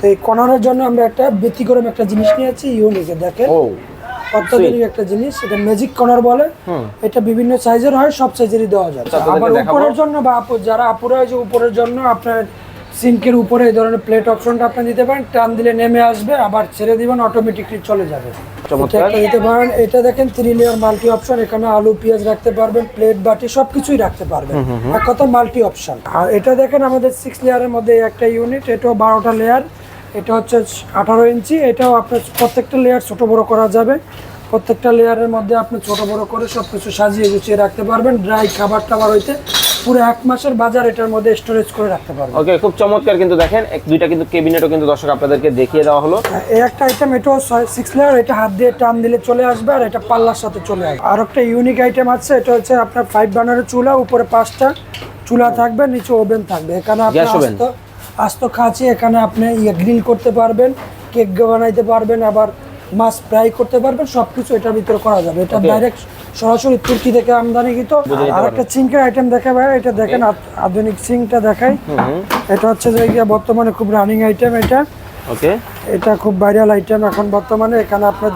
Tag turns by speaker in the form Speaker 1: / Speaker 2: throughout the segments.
Speaker 1: তো এই কর্নারের জন্য আমরা একটা ব্যতিক্রম একটা জিনিস নিয়েছি ইউনিকে দেখেন অত্যাধুনিক একটা জিনিস এটা ম্যাজিক কর্নার বলে। এটা বিভিন্ন সাইজের হয় সব সাইজেরই দেওয়া যায়।
Speaker 2: আচ্ছা,
Speaker 1: আবার উপরের জন্য বা যারা আপুরা উপরের জন্য আপনার সিঙ্কের উপরে এই ধরনের প্লেট অপশনটা আপনি দিতে পারেন টান দিলে নেমে আসবে আবার ছেড়ে দিবেন অটোমেটিকলি চলে যাবে। এটা দিতে পারেন এটা দেখেন থ্রি লেয়ার মাল্টি অপশন এখানে আলু পেঁয়াজ রাখতে পারবেন প্লেট বাটি সবকিছুই রাখতে পারবেন। এক কথা মাল্টি অপশন আর এটা দেখেন আমাদের সিক্স লেয়ারের মধ্যে একটা ইউনিট এটাও বারোটা লেয়ার এটা হচ্ছে আঠারো ইঞ্চি এটাও আপনার প্রত্যেকটা লেয়ার ছোট বড় করা যাবে। প্রত্যেকটা লেয়ারের মধ্যে আপনি ছোট বড় করে সবকিছু সাজিয়ে গুছিয়ে রাখতে পারবেন ড্রাই খাবার টাবার হইতে পুরো এক মাসের বাজার এটার মধ্যে স্টোরেজ করে রাখতে পারবেন।
Speaker 2: ওকে খুব চমৎকার কিন্তু দেখেন এক দুইটা কিন্তু কেবিনেটও কিন্তু দর্শক আপনাদেরকে দেখিয়ে দেওয়া হলো।
Speaker 1: এই একটা আইটেম এটাও সিক্স লেয়ার এটা হাত দিয়ে টান দিলে চলে আসবে আর এটা পাল্লার সাথে চলে আসবে। আর একটা ইউনিক আইটেম আছে এটা হচ্ছে আপনার ফাইভ বার্নারের চুলা উপরে পাঁচটা চুলা থাকবে নিচে ওভেন থাকবে। এখানে আপনি
Speaker 2: Gas oven?
Speaker 1: আস্ত আস্ত খাঁচি এখানে আপনি ইয়ে গ্রিল করতে পারবেন কেক বানাইতে পারবেন আবার মাছ ফ্রাই করতে পারবেন সবকিছু এটার ভিতরে করা যাবে। এটা ডাইরেক্ট সরাসরি তুর্কি থেকে আমদানিকৃত আর একটা সিঙ্কের আইটেম দেখা ভাই এটা দেখেন আধুনিক সিঙ্কটা দেখাই। এটা হচ্ছে যে বর্তমানে খুব রানিং আইটেম এটা।
Speaker 2: ওকে
Speaker 1: এটা খুব ভাইরাল আইটেম এখন বর্তমানে এখানে আপনার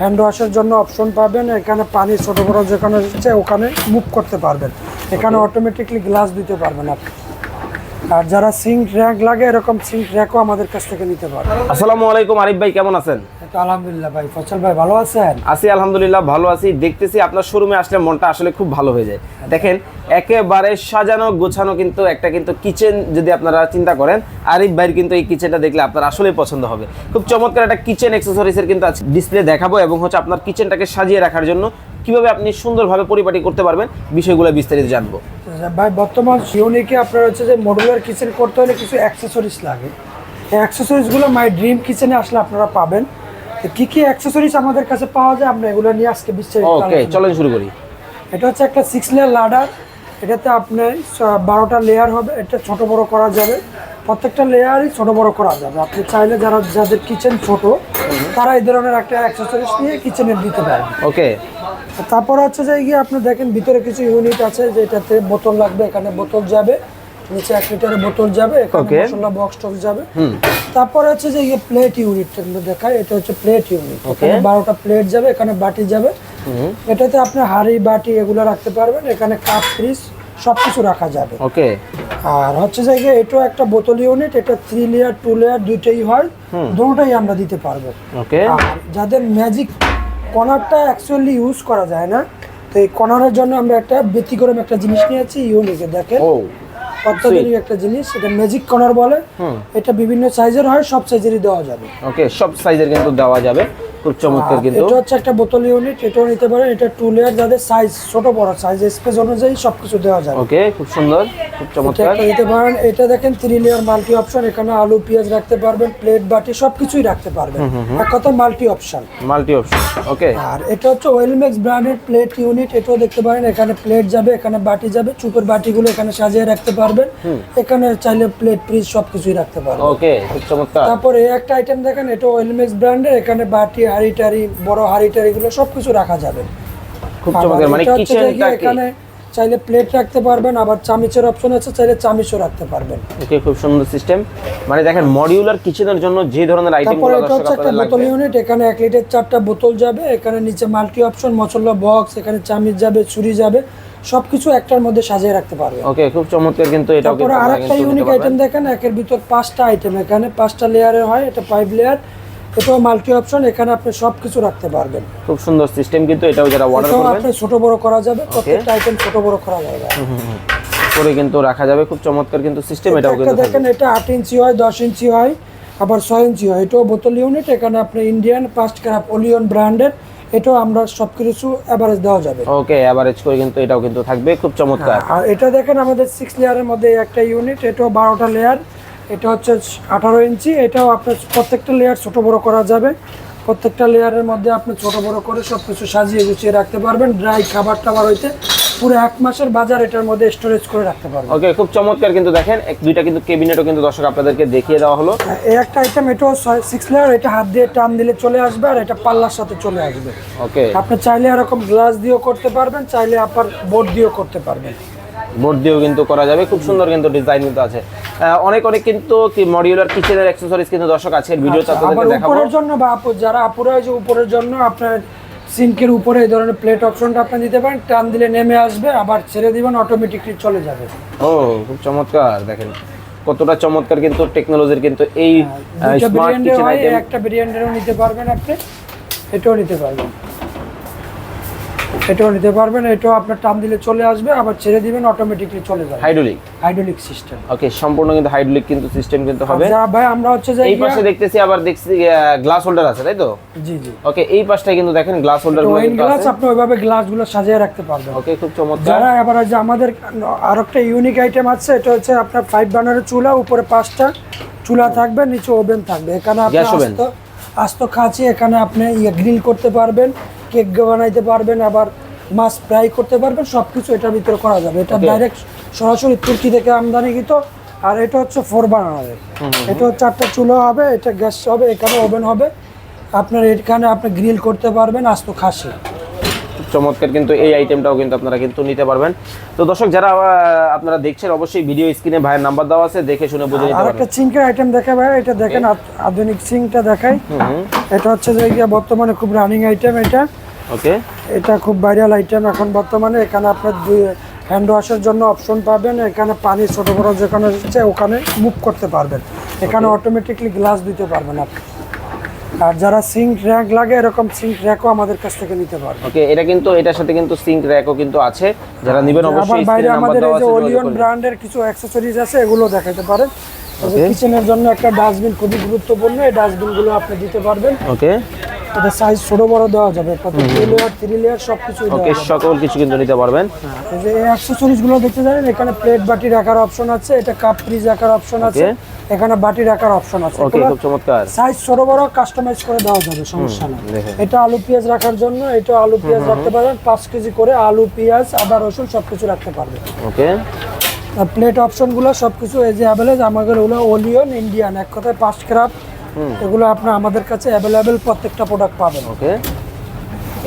Speaker 1: হ্যান্ড ওয়াশের জন্য অপশন পাবেন এখানে পানি ছোট বড় যেখানে হচ্ছে ওখানে মুভ করতে পারবেন। এখানে অটোমেটিকলি গ্লাস দিতে পারবেন আপনি। আর যারা সিঙ্ক র্যাক লাগে এরকম সিঙ্ক র্যাকও আমাদের কাছ থেকে নিতে পারবেন
Speaker 2: আসসালামু আলাইকুম আরিফ ভাই কেমন আছেন?
Speaker 1: আলহামদুলিল্লাহ ভাই ফসল ভাই ভালো আছেন?
Speaker 2: আছি আলহামদুলিল্লাহ ভালো আছি। দেখতেছি আপনার শোরুমে আসলে মনটা আসলে খুব ভালো হয়ে যায়। দেখেন একেবারে সাজানো গোছানো কিন্তু একটা কিন্তু কিচেন যদি আপনারা চিন্তা করেন আরিফ ভাইয়ের কিন্তু এই কিচেনটা দেখলে আপনার আসলেই পছন্দ হবে। খুব চমৎকার একটা কিচেন অ্যাক্সেসরিজের কিন্তু আজকে ডিসপ্লে দেখাবো এবং হচ্ছে আপনার কিচেনটাকে সাজিয়ে রাখার জন্য কীভাবে আপনি সুন্দরভাবে পরিপাটি করতে পারবেন বিষয়গুলো বিস্তারিত জানব।
Speaker 1: ভাই বর্তমান ইউনিকে আপনার হচ্ছে যে মডুলার কিচেন করতে হলে কিছু অ্যাক্সেসরিজ লাগে। এই অ্যাক্সেসরিজগুলো মাই ড্রিম কিচেনে আসলে আপনারা পাবেন। তো কি কি অ্যাক্সেসরিজ আমাদের কাছে পাওয়া যায় আমরা এগুলো নিয়ে আজকে বিস্তারিত
Speaker 2: ওকে চলেন শুরু করি।
Speaker 1: এটা হচ্ছে একটা সিক্স লেয়ার লাডার এটাতে আপনার বারোটা লেয়ার হবে এটা ছোট বড় করা যাবে। প্রত্যেকটা লেয়ারই ছোট বড় করা যাবে। আপনি চাইলে যারা যাদের কিচেন ছোট তারা এই ধরনের একটা অ্যাক্সেসরিজ নিয়ে কিচেনে দিতে পারবেন
Speaker 2: ওকে
Speaker 1: তারপর হচ্ছে যে গিয়ে আপনি দেখেন ভিতরে কিছু ইউনিট আছে যেটাতে বোতল লাগবে এখানে বোতল যাবে নিচে এক লিটারের বোতল যাবে এখানে মশলা বক্স টক্স যাবে। তারপর হচ্ছে যে ইয়ে প্লেট ইউনিট দেখায় এটা হচ্ছে প্লেট ইউনিট এখানে বারোটা প্লেট যাবে এখানে বাটি যাবে। এটাতে আপনি হাড়ি বাটি এগুলো রাখতে পারবেন। এখানে কাপ ফ্রিজ সব কিছু রাখা যাবে।
Speaker 2: ওকে।
Speaker 1: আর হচ্ছে যে এটাও একটা বোতল ইউনিট এটা থ্রি লেয়ার টু লেয়ার দুইটাই হয় দুটোই আমরা দিতে পারব।
Speaker 2: ওকে।
Speaker 1: আর যাদের ম্যাজিক কর্নারটা অ্যাকচুয়ালি ইউজ করা যায় না তো এই কর্নারের জন্য আমরা একটা ব্যতিক্রম একটা জিনিস নিয়েছি ইউনিকে দেখেন। অত্যাধুনিক একটা জিনিস এটা ম্যাজিক কর্নার বলে। এটা বিভিন্ন সাইজের হয় সব সাইজেরই দেওয়া যাবে।
Speaker 2: ওকে সব সাইজের কিন্তু দেওয়া যাবে। খুব চমৎকার কিন্তু।
Speaker 1: এটা হচ্ছে একটা বোতল ইউনিট এটাও নিতে পারেন এটা টু লেয়ার যাদের সাইজ ছোট বড় সাইজ স্পেস অনুযায়ী সবকিছু দেওয়া যাবে।
Speaker 2: ওকে খুব সুন্দর খুব চমৎকার।
Speaker 1: একটা দিতে পারেন এটা দেখেন থ্রি লেয়ার মাল্টি অপশন এখানে আলু পেঁয়াজ রাখতে পারবেন প্লেট বাটি সবকিছুই রাখতে পারবেন। এক কথা multi option
Speaker 2: multi option okay.
Speaker 1: আর এটা হচ্ছে ওয়েলমেক্স ব্র্যান্ডের প্লেট ইউনিট এটাও দেখতে পারেন এখানে প্লেট যাবে এখানে বাটি যাবে চুপের বাটিগুলো এখানে সাজিয়ে রাখতে পারবেন। এখানে চাইলে প্লেট ফ্রিজ সবকিছুই রাখতে পারবেন।
Speaker 2: ওকে খুব চমৎকার।
Speaker 1: তারপরে এই একটা আইটেম দেখেন এটা ওয়েলমেক্স ব্র্যান্ডের এখানে বাটি হাড়ি টাড়ি বড় হাড়ি টাড়িগুলো সবকিছু রাখা যাবে।
Speaker 2: খুব চমৎকার মানে
Speaker 1: এটা এখানে চাইলে প্লেট রাখতে পারবেন আবার চামিচের অপশন আছে চাইলে চামিচও রাখতে পারবেন।
Speaker 2: ওকে খুব সুন্দর সিস্টেম মানে দেখেন মডিউলার কিচেনের জন্য যে ধরনের আইটেম
Speaker 1: তারপরে এটা হচ্ছে একটা বোতল ইউনিট এখানে লিটার চারটা বোতল যাবে এখানে নিচে মাল্টি অপশন মশলা বক্স এখানে চামিচ যাবে ছুরি যাবে সবকিছু একটার মধ্যে সাজিয়ে রাখতে পারবে
Speaker 2: ওকে খুব চমৎকার কিন্তু এটাও
Speaker 1: তারপরে
Speaker 2: কিন্তু
Speaker 1: আর
Speaker 2: আপনারা
Speaker 1: একটা
Speaker 2: কিন্তু
Speaker 1: ইউনিক আইটেম দেখেন একের ভিতর পাঁচটা আইটেম এখানে পাঁচটা লেয়ারের হয় এটা ফাইভ লেয়ার এটাও মাল্টি অপশন এখানে আপনি সবকিছু রাখতে পারবেন।
Speaker 2: খুব সুন্দর সিস্টেম কিন্তু এটাও যারা অর্ডার করবেন।
Speaker 1: আপনি ছোট বড় করা যাবে প্রত্যেকটা আইটেম ছোট বড় করা যাবে।
Speaker 2: করে কিন্তু রাখা যাবে খুব চমৎকার কিন্তু সিস্টেম এটাও কিন্তু
Speaker 1: দেখেন এটা আট ইঞ্চি হয় দশ ইঞ্চি হয় আবার ছয় ইঞ্চি হয়। এটাও বোতল ইউনিট এখানে আপনি ইন্ডিয়ান ফার্স্ট ক্রাফ ওলিয়ন ব্র্যান্ডের এটাও আমরা সবকিছু এভারেজ দেওয়া যাবে।
Speaker 2: ওকে এভারেজ করে কিন্তু এটাও কিন্তু থাকবে খুব চমৎকার।
Speaker 1: আর এটা দেখেন আমাদের সিক্স লেয়ারের মধ্যে একটা ইউনিট এটাও বারোটা লেয়ার এটা হচ্ছে আঠারো ইঞ্চি এটাও আপনার প্রত্যেকটা লেয়ার ছোট বড় করা যাবে। প্রত্যেকটা লেয়ারের মধ্যে আপনি ছোট বড় করে সব কিছু সাজিয়ে গুছিয়ে রাখতে পারবেন ড্রাই খাবার টাবার হইতে পুরো এক মাসের বাজার এটার মধ্যে স্টোরেজ করে রাখতে পারবেন।
Speaker 2: ওকে খুব চমৎকার কিন্তু দেখেন এক দুইটা কিন্তু কেবিনেটও কিন্তু দর্শক আপনাদেরকে দেখিয়ে দেওয়া হলো।
Speaker 1: এই একটা আইটেম এটাও সিক্স লেয়ার এটা হাত দিয়ে টান দিলে চলে আসবে আর এটা পাল্লার সাথে চলে আসবে।
Speaker 2: ওকে
Speaker 1: আপনি চাইলে এরকম গ্লাস দিয়েও করতে পারবেন চাইলে আপনার বোর্ড দিয়েও করতে পারবেন।
Speaker 2: বোর্ড দিয়েও কিন্তু করা যাবে। খুব সুন্দর কিন্তু ডিজাইন কিন্তু আছে। অনেক অনেক কিন্তু কি মডিউলার কিচেনের অ্যাক্সেসরিজ কিন্তু দর্শক আজকের ভিডিওতে
Speaker 1: আচ্ছা, আবার
Speaker 2: আপনাদেরকে দেখাবো।
Speaker 1: উপরের জন্য বা যারা আপুরা যে উপরের জন্য আপনার সিঙ্কের উপরে এই ধরনের প্লেট অপশনটা আপনি দিতে পারেন। টান দিলে নেমে আসবে আবার ছেড়ে দিবেন অটোমেটিকলি চলে যাবে।
Speaker 2: ও খুব চমৎকার দেখেন। কতটা চমৎকার কিন্তু টেকনোলজির কিন্তু এই স্মার্ট কিচেন আইটেম
Speaker 1: একটা ব্র্যান্ডেরও নিতে পারবেন আপনি এটাও নিতে পারবেন। এটাও নিতে পারবেন এটাও আপনার টান দিলে চলে আসবে আবার ছেড়ে দিবেন অটোমেটিকলি চলে যাবে।
Speaker 2: হাইড্রোলিক
Speaker 1: হাইড্রোলিক সিস্টেম
Speaker 2: ওকে সম্পূর্ণ কিন্তু হাইড্রোলিক কিন্তু সিস্টেম কিন্তু হবে।
Speaker 1: যা ভাই আমরা হচ্ছে যে
Speaker 2: এই পাশে দেখতেছি আবার দেখছি গ্লাস হোল্ডার আছে তাই তো?
Speaker 1: জি জি।
Speaker 2: ওকে এই পাশটায় কিন্তু দেখেন গ্লাস হোল্ডারগুলো
Speaker 1: গ্লাস আপনি ওইভাবে গ্লাসগুলো সাজিয়ে রাখতে পারবেন।
Speaker 2: ওকে খুব চমৎকার।
Speaker 1: যারা এবার যে আমাদের আরেকটা ইউনিক আইটেম আছে এটা হচ্ছে আপনার ফাইভ বার্নারের চুলা উপরে পাঁচটা চুলা থাকবে নিচে ওভেন থাকবে। এখানে আপনি? আস্ত আস্ত খাঁচি এখানে আপনি ইয়ে গ্রিল করতে পারবেন। কেক বানাইতে পারবেন আবার মাছ ফ্রাই করতে পারবেন সব কিছু এটার ভিতরে করা যাবে। এটা ডাইরেক্ট সরাসরি তুর্কি থেকে আমদানিকৃত আর এটা হচ্ছে ফোর বার্নারের এটা হচ্ছে চারটা চুলো হবে এটা গ্যাস হবে এখানে ওভেন হবে। আপনার এখানে আপনি গ্রিল করতে পারবেন আস্ত খাসি।
Speaker 2: চমৎকার কিন্তু এই আইটেমটাও কিন্তু আপনারা কিন্তু নিতে পারবেন। তো দর্শক যারা আপনারা দেখছেন অবশ্যই ভিডিও স্ক্রিনে ভাইয়ের নাম্বার দেওয়া আছে দেখে শুনে বুঝে নিতে পারবেন।
Speaker 1: একটা সিঙ্কের আইটেম দেখা ভাই এটা দেখেন আধুনিক সিঙ্কটা দেখাই। এটা হচ্ছে যে বর্তমানে খুব রানিং আইটেম এটা।
Speaker 2: ওকে।
Speaker 1: এটা খুব ভাইরাল আইটেম এখন বর্তমানে। এখানে আপনার দুই হ্যান্ড ওয়াশের জন্য অপশন পাবেন। এখানে পানি ছোট বড় যেখানে হচ্ছে ওখানে মুভ করতে পারবেন। এখানে অটোমেটিকলি গ্লাস দিতে পারবেন আপনি। আর যারা সিঙ্ক র্যাক লাগে এরকম সিঙ্ক র্যাকও আমাদের কাছ থেকে নিতে পারবে।
Speaker 2: ওকে এটা কিন্তু এটার সাথে কিন্তু সিঙ্ক র্যাকও কিন্তু আছে। যারা নেবেন অবশ্যই
Speaker 1: বাইরে আমাদের এই যে ওলিয়ন। ব্র্যান্ডের কিছু অ্যাকসেসরিজ আছে এগুলো দেখাতে পারেন। কিচেনের জন্য একটা ডাস্টবিন খুবই গুরুত্বপূর্ণ এই ডাস্টবিনগুলো আপনি দিতে পারবেন।
Speaker 2: ওকে।
Speaker 1: এটা সাইজ ছোট বড় দেওয়া যাবে। টু লেয়ার থ্রি লেয়ার সব কিছু
Speaker 2: ওকে সকল কিছু কিন্তু নিতে পারবেন।
Speaker 1: এই যে গুলো দেখতে জানেন এখানে প্লেট বাটি রাখার অপশন আছে এটা কাপ ফ্রিজ রাখার অপশন আছে এখানে বাটি রাখার অপশন আছে।
Speaker 2: ওকে খুব চমৎকার।
Speaker 1: সাইজ ছোট বড় কাস্টমাইজ করে দেওয়া যাবে সমস্যা নেই। এটা আলু পেঁয়াজ রাখার জন্য এটা আলু পেঁয়াজ রাখতে পারবেন পাঁচ কেজি করে আলু পেঁয়াজ আদা রসুন সব কিছু রাখতে পারবেন।
Speaker 2: ওকে
Speaker 1: প্লেট অপশনগুলো সব কিছু এই যে অ্যাভেলেজ আমাদের ওগুলো ওলিয়ন ইন্ডিয়ান এক কথায় পাঁচ ক্রাফট এগুলো আপনার আমাদের কাছে অ্যাভেলেবেল প্রত্যেকটা প্রোডাক্ট পাবেন।
Speaker 2: ওকে।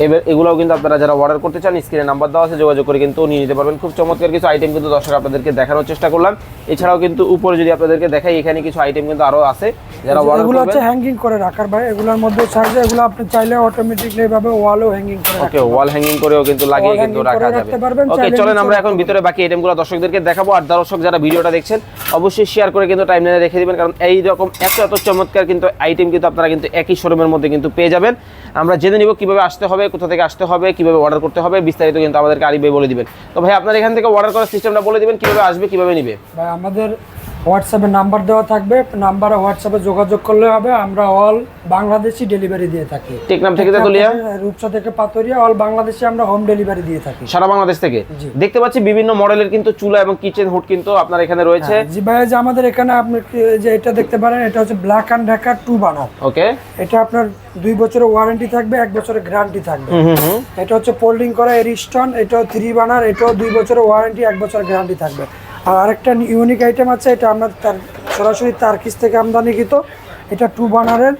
Speaker 2: এবার এগুলোও কিন্তু আপনারা যারা অর্ডার করতে চান স্ক্রিনে নাম্বার দেওয়া আছে যোগাযোগ করে কিন্তু নিয়ে নিতে পারবেন। খুব চমৎকার কিছু আইটেম কিন্তু দর্শক আপনাদেরকে দেখানোর চেষ্টা করলাম। এছাড়াও কিন্তু উপরে যদি আপনাদেরকে দেখাই এখানে কিছু আইটেম কিন্তু আরও আছে। যারা
Speaker 1: এগুলো হচ্ছে হ্যাঙ্গিং করে রাখার ভাই। এগুলোর মধ্যে সাইজে এগুলো আপনি চাইলে অটোমেটিকলি এভাবে ওয়ালও হ্যাঙ্গিং করে
Speaker 2: ওকে ওয়াল হ্যাঙ্গিং করেও কিন্তু লাগিয়ে কিন্তু রাখা যাবে। ওকে চলেন আমরা এখন ভিতরে বাকি আইটেমগুলো দর্শকদেরকে দেখাবো। আর দর্শক যারা ভিডিওটা দেখছেন অবশ্যই শেয়ার করে কিন্তু টাইমলাইনে রেখে দিবেন কারণ এই রকম এত এত চমৎকার কিন্তু আইটেম কিন্তু আপনারা কিন্তু একই শোরুমের মধ্যে কিন্তু পেয়ে যাবেন। আমরা জেনে নিব কীভাবে আসতে হবে কোথা থেকে আসতে হবে কীভাবে অর্ডার করতে হবে বিস্তারিত কিন্তু আমাদেরকে আরিফ ভাই বলে দিবেন। তো ভাই আপনার এখান থেকে অর্ডার করার সিস্টেমটা বলে দিবেন কীভাবে আসবে কীভাবে নিবে?
Speaker 1: ভাই আমাদের হোয়াটসঅ্যাপে নাম্বার দেওয়া থাকবে নাম্বারে হোয়াটসঅ্যাপে যোগাযোগ করলে হবে আমরা অল বাংলাদেশি ডেলিভারি দিয়ে থাকি।
Speaker 2: টেকনাম থেকে তেতুলিয়া?
Speaker 1: রূপসা থেকে পাতরিয়া অল বাংলাদেশে আমরা হোম ডেলিভারি দিয়ে থাকি।
Speaker 2: সারা বাংলাদেশ থেকে? দেখতে পাচ্ছি বিভিন্ন মডেলের কিন্তু চুলা এবং কিচেন হুড কিন্তু আপনার এখানে রয়েছে।
Speaker 1: জি ভাই যে আমাদের এখানে আপনি যে এটা দেখতে পারেন এটা হচ্ছে ব্ল্যাক অ্যান্ড ঢাকা টু বানার
Speaker 2: ওকে।
Speaker 1: এটা আপনার দুই বছরের ওয়ারেন্টি থাকবে এক বছরের গ্যারান্টি থাকবে। এটা হচ্ছে ফোল্ডিং করা এরিস্টন এটাও থ্রি বানার এটাও দুই বছরের ওয়ারেন্টি এক বছরের গ্যারান্টি থাকবে। আর আরেকটা ইউনিক আইটেম আছে এটা আমরা তার সরাসরি তার্কিস থেকে আমদানিকৃত এটা টু বানারের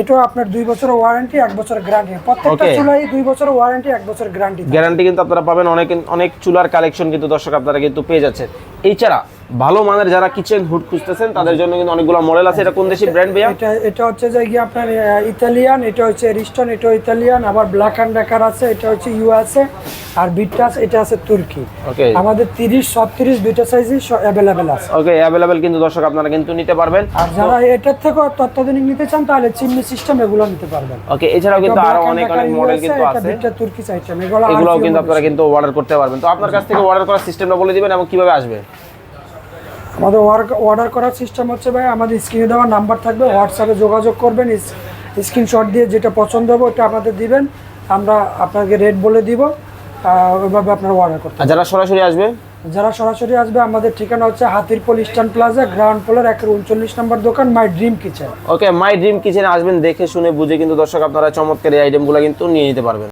Speaker 1: এটাও আপনার দুই বছর ওয়ারেন্টি এক বছর গ্যারান্টি প্রত্যেকটা চুলাই দুই বছর ওয়ারেন্টি এক বছর গ্যারান্টি
Speaker 2: গ্যারান্টি কিন্তু আপনারা পাবেন। অনেক অনেক চুলার কালেকশন কিন্তু দর্শক আপনারা কিন্তু পেয়ে যাচ্ছেন। এছাড়া ভালো মানের যারা কিচেন হুড খুঁজতেছেন তাদের জন্য কিন্তু অনেকগুলো মডেল আছে। এটা কোন দেশি ব্র্যান্ড ভাইয়া?
Speaker 1: এটা এটা হচ্ছে যে গিয়ে আপনার ইতালিয়ান এটা হচ্ছে এরিস্টন এটাও ইতালিয়ান আবার ব্ল্যাক অ্যান্ড ডেকার আছে এটা হচ্ছে ইউএসএ আর বিটাস এটা আছে তুর্কি
Speaker 2: ওকে
Speaker 1: আমাদের তিরিশ ছত্রিশ দুইটা সাইজই অ্যাভেলেবেল আছে।
Speaker 2: ওকে অ্যাভেলেবেল কিন্তু দর্শক আপনারা কিন্তু নিতে পারবেন।
Speaker 1: আর যারা এটার থেকে তত্ত্বাধুনিক নিতে চান তাহলে চিমনি সিস্টেম এগুলো নিতে পারবেন।
Speaker 2: ওকে এছাড়াও কিন্তু
Speaker 1: আরও
Speaker 2: অনেক অনেক মডেল কিন্তু
Speaker 1: এটা
Speaker 2: আছে।
Speaker 1: বিটটা তুর্কি আইটেম এগুলো
Speaker 2: এগুলোও কিন্তু আপনারা কিন্তু অর্ডার করতে পারবেন। তো আপনার কাছ থেকে অর্ডার করার সিস্টেমটা বলে দিবেন এবং কীভাবে আসবে?
Speaker 1: আমাদের অর্ডার করার সিস্টেম হচ্ছে ভাই আমাদের স্ক্রিনে দেওয়া নাম্বার থাকবে হোয়াটসঅ্যাপে যোগাযোগ করবেন স্ক্রিনশট দিয়ে যেটা পছন্দ হবে ওটা আমাদের দিবেন আমরা আপনাকে রেট বলে দিব ওইভাবে আপনারা অর্ডার করতে
Speaker 2: যারা সরাসরি আসবে?
Speaker 1: যারা সরাসরি আসবে আমাদের ঠিকানা হচ্ছে Hatirpool Eastern Plaza ground floor একের উনচল্লিশ নম্বর দোকান My Dream Kitchen
Speaker 2: okay My Dream কিচেনে আসবেন দেখে শুনে বুঝে কিন্তু দর্শক আপনারা চমৎকার এই আইটেমগুলো কিন্তু নিয়ে নিতে পারবেন।